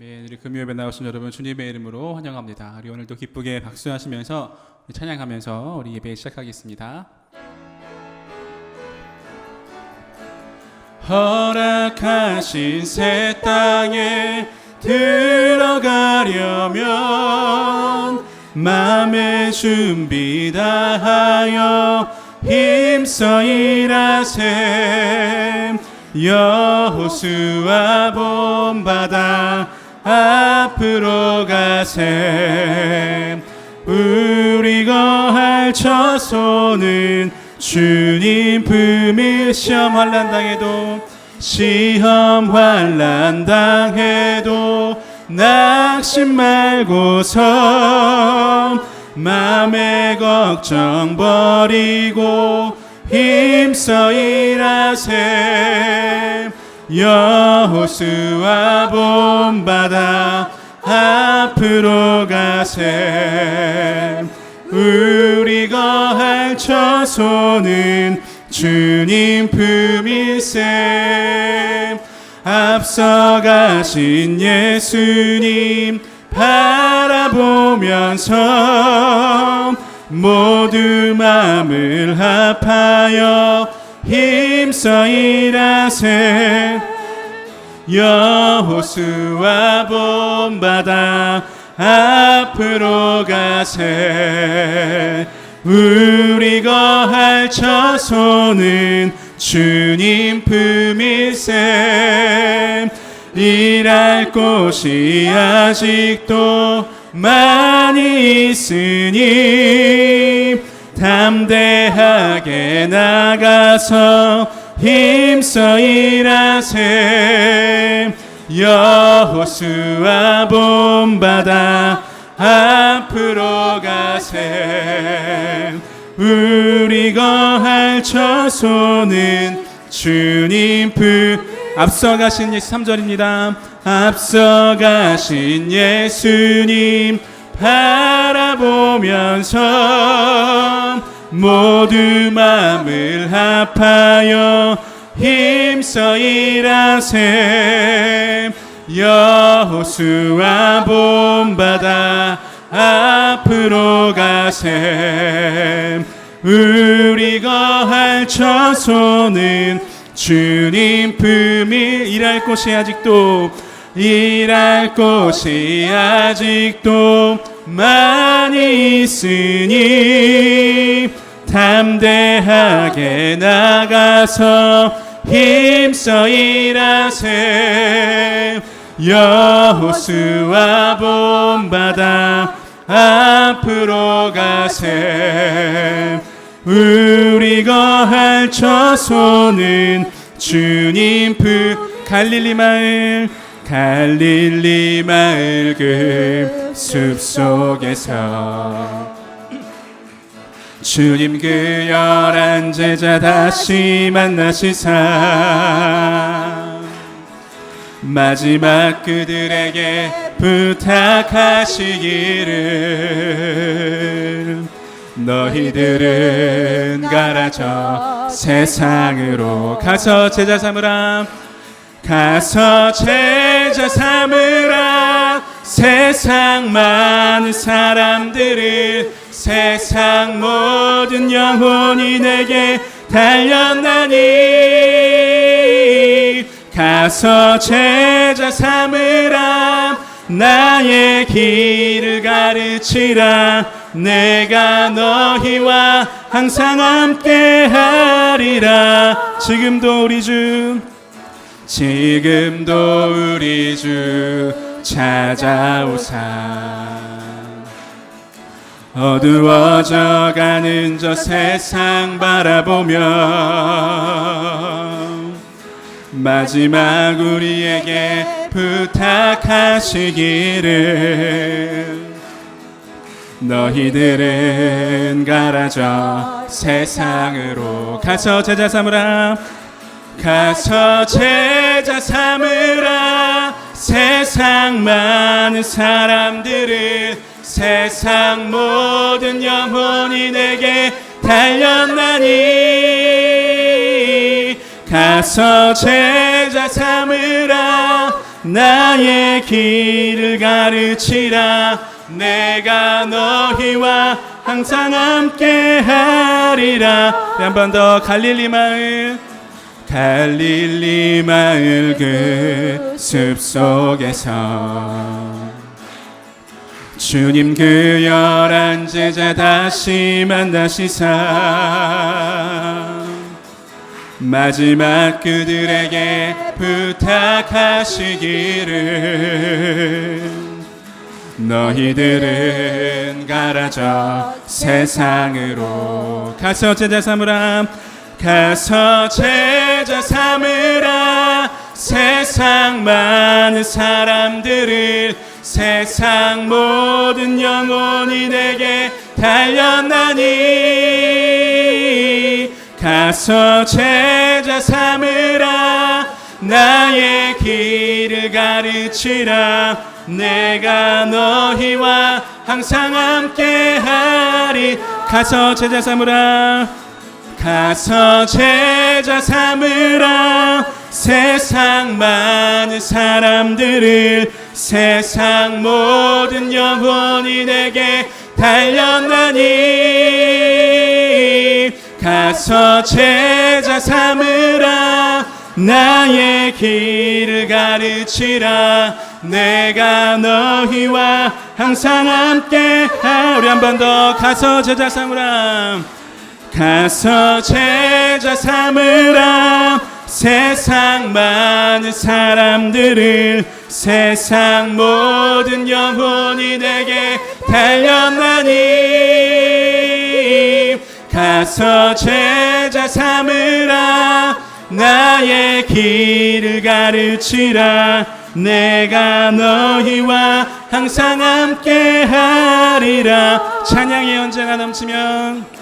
아멘. 우리 금요일에 나오신 여러분 주님의 이름으로 환영합니다. 우리 오늘도 기쁘게 박수하시면서 찬양하면서 우리 예배 시작하겠습니다. 허락하신 새 땅에 들어가려면 마음의 준비 다하여 힘써 일하세 여호수아 본바다 앞으로 가세. 우리 거할 처소는 주님 품일 시험 환란 당해도 시험 환란 당해도 낙심 말고서 맘의 걱정 버리고 힘써 일하세 여호수아 본바다 앞으로 가세. 우리 거할 처소는 주님 품일세. 앞서가신 예수님 바라보면서 모두 마음을 합하여 힘써 일하세. 여호수아 본바다 앞으로 가세. 우리 거할 처소는 주님 품일세. 일할 곳이 아직도 많이 있으니 담대하게 나가서 힘써 일하세. 여호수아 본바다 앞으로 가세. 우리 거할 처소는 주님 품 앞서가신 예수 3절입니다. 앞서가신 예수님 바 라보면서 모두 마음을 합하여 힘써 일하세. 여호수아 본바다 앞으로 가세. 우리 거할 처소는 주님 품일 일할 곳이 아직도 일할 곳이 아직도 많이 있으니 담대하게 나가서 힘써 일하세. 여호수아 본바다 앞으로 가세. 우리 거할 처소는 주님 품 갈릴리 마을 갈릴리 마을 그 숲속에서. 주님 그 열한 제자 다시 만나시사. 마지막 그들에게 부탁하시기를 너희들은 가라 저 세상으로 가서 제자 삼으라 가서 제 자 삼으라 세상 많은 사람들을 세상 모든 영혼이 내게 달렸나니. 가서 제자 삼으라 나의 길을 가르치라. 내가 너희와 항상 함께 하리라. 지금도 우리 주 지금도 우리 주 찾아오사. 어두워져 가는 저 세상 바라보며 마지막 우리에게 부탁하시기를 너희들은 가라 저 세상으로 가서 제자 삼으라 가서 제자 삼으라. 세상 많은 사람들을 세상 모든 영혼이 내게 달렸나니. 가서 제자 삼으라. 나의 길을 가르치라. 내가 너희와 항상 함께 하리라. 한 번 더 갈릴리 마을 갈릴리 마을 그 숲속에서. 주님 그 열한 제자 다시 만나시사. 마지막 그들에게 부탁하시기를. 너희들은 가라져 세상으로 가서 제자 삼으라 가서 제자 삼으라. 세상 많은 사람들을 세상 모든 영혼이 내게 달렸나니. 가서 제자 삼으라. 나의 길을 가르치라. 내가 너희와 항상 함께 하리. 가서 제자 삼으라 가서 제자 삼으라. 세상 많은 사람들을 세상 모든 영혼이 내게 달렸나니. 가서 제자 삼으라. 나의 길을 가르치라. 내가 너희와 항상 함께 우리 한 번 더 가서 제자 삼으라 가서 제자 삼으라 세상 많은 사람들을 세상 모든 영혼이 내게 달렸나니 가서 제자 삼으라 나의 길을 가르치라 내가 너희와 항상 함께 하리라 찬양이 언제나 넘치면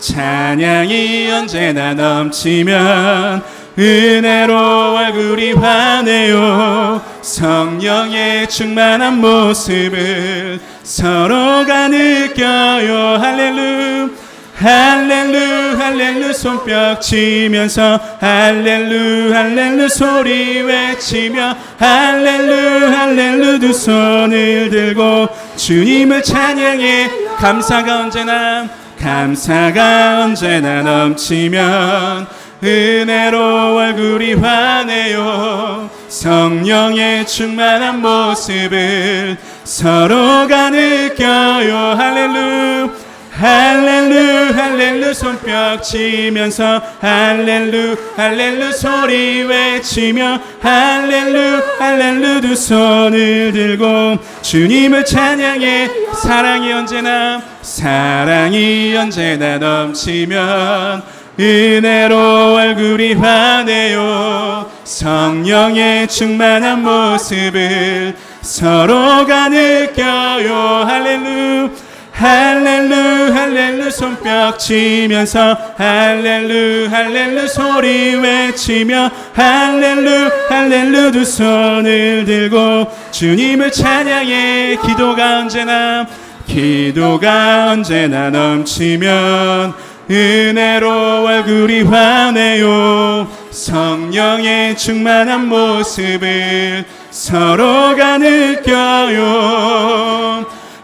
찬양이 언제나 넘치면 은혜로 얼굴이 환해요. 성령의 충만한 모습을 서로가 느껴요. 할렐루 할렐루 할렐루 손뼉 치면서 할렐루 할렐루 소리 외치며 할렐루 할렐루 두 손을 들고 주님을 찬양해. 감사가 언제나 감사가 언제나 넘치면 은혜로 얼굴이 환해요. 성령의 충만한 모습을 서로가 느껴요. 할렐루 할렐루 할렐루 손뼉 치면서 할렐루 할렐루 소리 외치며 할렐루 할렐루 두 손을 들고 주님을 찬양해. 사랑이 언제나 사랑이 언제나 넘치면 은혜로 얼굴이 환해요. 성령의 충만한 모습을 서로가 느껴요. 할렐루 할렐루 할렐루 손뼉 치면서 할렐루 할렐루 소리 외치며 할렐루 할렐루 두 손을 들고 주님을 찬양해. 기도가 언제나 기도가 언제나 넘치면 은혜로 얼굴이 환해요. 성령의 충만한 모습을 서로가 느껴요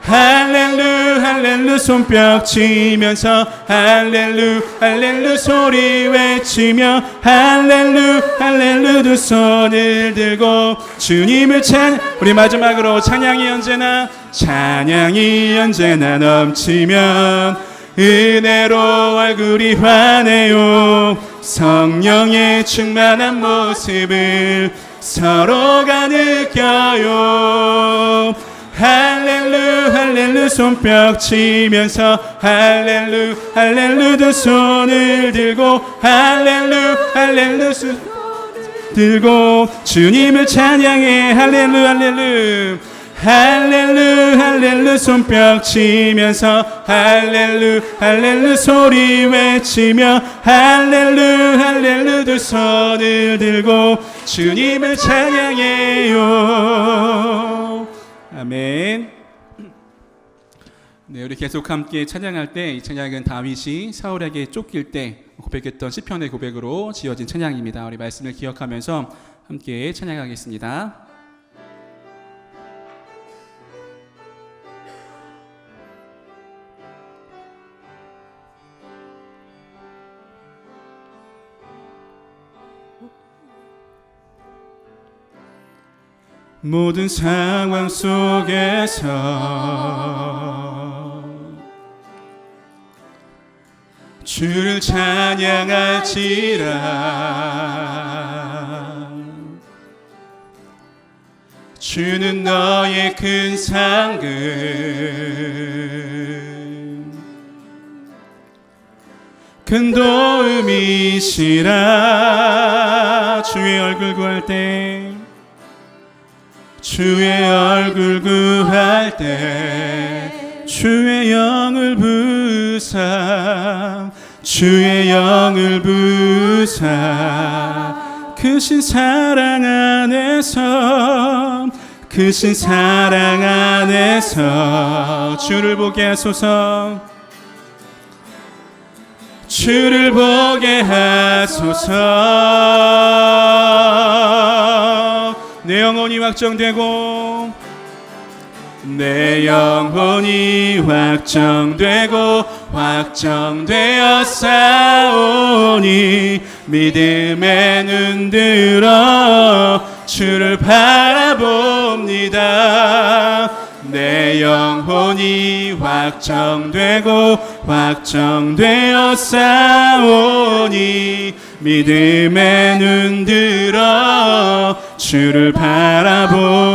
할렐루 할렐루 손뼉 치면서 할렐루 할렐루 소리 외치며 할렐루 할렐루 두 손을 들고 주님을 찬 우리 마지막으로 찬양이 언제나 찬양이 언제나 넘치면 은혜로 얼굴이 환해요. 성령의 충만한 모습을 서로가 느껴요 할렐루 할렐루 손뼉 치면서 할렐루 할렐루 두 손을 들고 할렐루 할렐루 수 들고 주님을 찬양해. 할렐루 할렐루. 할렐루 할렐루 손뼉 치면서 할렐루 할렐루 소리 외치며 할렐루 할렐루 두 손을 들고 주님을 찬양해요 네, 우리 계속 함께 찬양할 때 이 찬양은 다윗이 사울에게 쫓길 때 고백했던 시편의 고백으로 지어진 찬양입니다. 우리 말씀을 기억하면서 함께 찬양하겠습니다. 모든 상황 속에서 주를 찬양할지라. 주는 너의 큰 상급 큰 도움이시라. 주의 얼굴 구할 때 주의 얼굴 구할 때 주의 영을 부사 주의 영을 부사 크신 사랑 안에서 크신 사랑 안에서 주를 보게 하소서. 주를 보게 하소서. 내 영혼이 확정되고 내 영혼이 확정되고 확정되어 싸우니 믿음의 눈 들어 주를 바라봅니다. 내 영혼이 확정되고 확정되어 싸우니 믿음의 눈 들어 주를 바라봅니다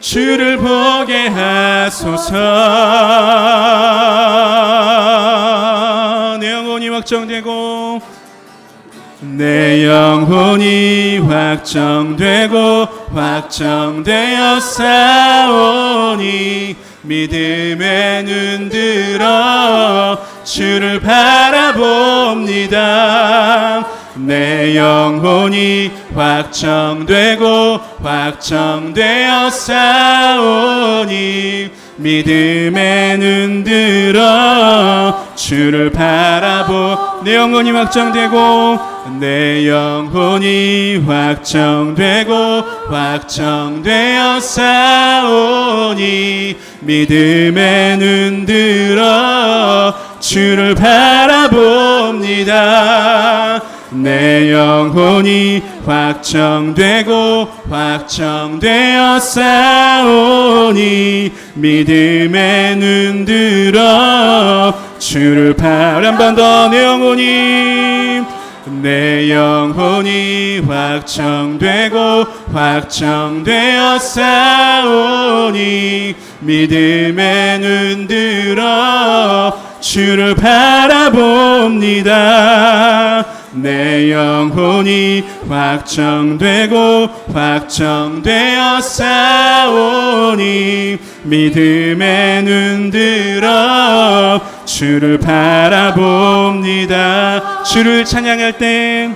주를 보게 하소서. 내 영혼이 확정되고 내 영혼이 확정되고 확정되어 싸우니 믿음의 눈 들어 주를 바라봅니다 내 영혼이 확정되고 확정되어 싸우니 믿음의 눈 들어 주를 바라보 내 영혼이 확정되고 내 영혼이 확정되고 확정되어 싸우니 믿음의 눈 들어 주를 바라봅니다 내 영혼이 확정되고 확정되어 싸우니 믿음의 눈 들어 주를 바라 한번 더내 영혼이 내 영혼이 확정되고 확정되어 싸우니 믿음의 눈 들어 주를 바라봅니다 내 영혼이 확정되고 확정되어 싸우니 믿음의 눈 들어 주를 바라봅니다. 주를 찬양할 때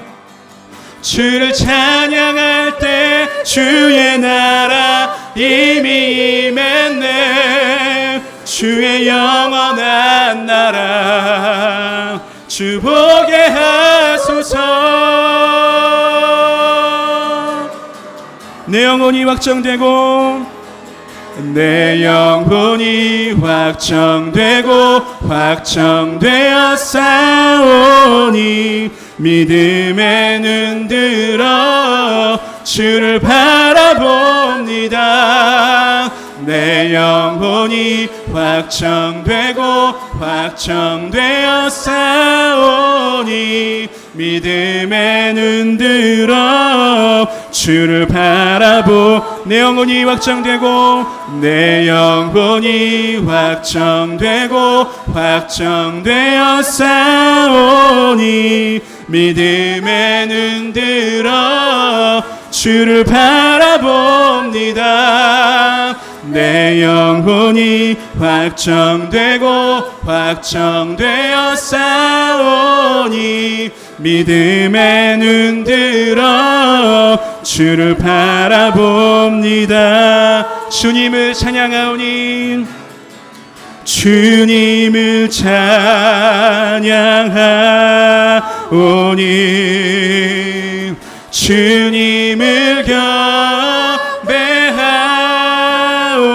주를 찬양할 때 주의 나라 이미 임했네. 주의 영원한 나라 주 보게 하 영혼이 확정되고 내 영혼이 확정되고 확정되어 싸우니 믿음의 눈 들어 주를 바라봅니다. 내 영혼이 확정되고 확정되어 싸우니 믿음에 눈 들어 주를 바라보. 내 영혼이 확정되고 내 영혼이 확정되고 확정되어 싸우니 믿음에 눈 들어 주를 바라봅니다. 내 영혼이 확정되고 확정되어 싸우니 믿음에 눈 들어 주를 바라봅니다. 주님을 찬양하오니 주님을 찬양하오니 주님을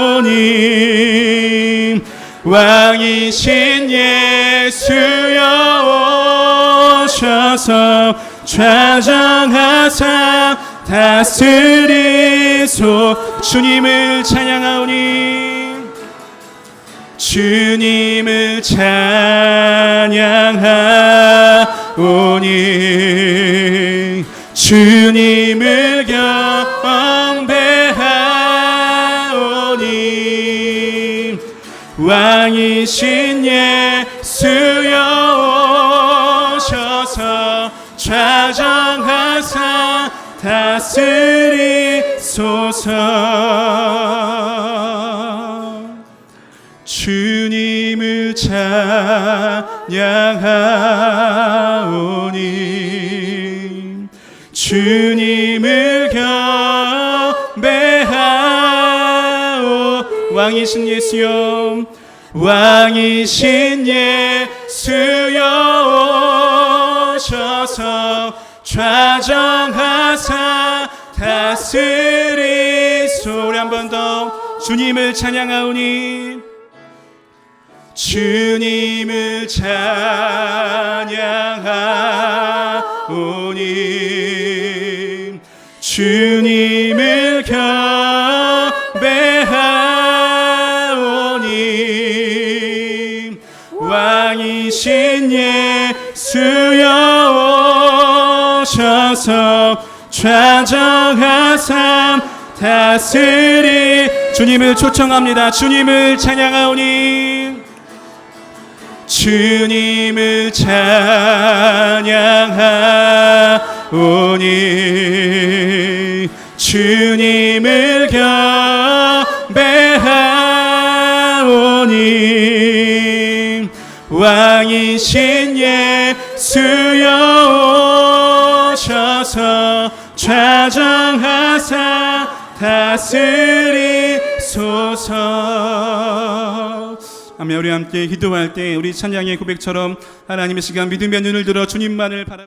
경배하오니 왕이신 예수여 오셔서 좌정하사 다스리소 주님을 찬양하오니. 주님을 찬양하오니. 주님을 경배하오니. 왕이신 예 다스리소서. 주님을 찬양하오니 주님을 경배하오. 왕이신 예수여 왕이신 예수여 오셔서 더 주님을 찬양하오니. 주님을 찬양하오니. 주님을 경배하오니. 왕이신 예수여 오셔서 좌정하사 다스리. 주님을 초청합니다. 주님을 찬양하오니. 주님을 찬양하오니. 주님을 경배하오니. 왕이신 다스리소서. 아멘 우리 함께 기도할 때 우리 찬양의 고백처럼 하나님의 시간 믿음의 눈을 들어 주님만을 바라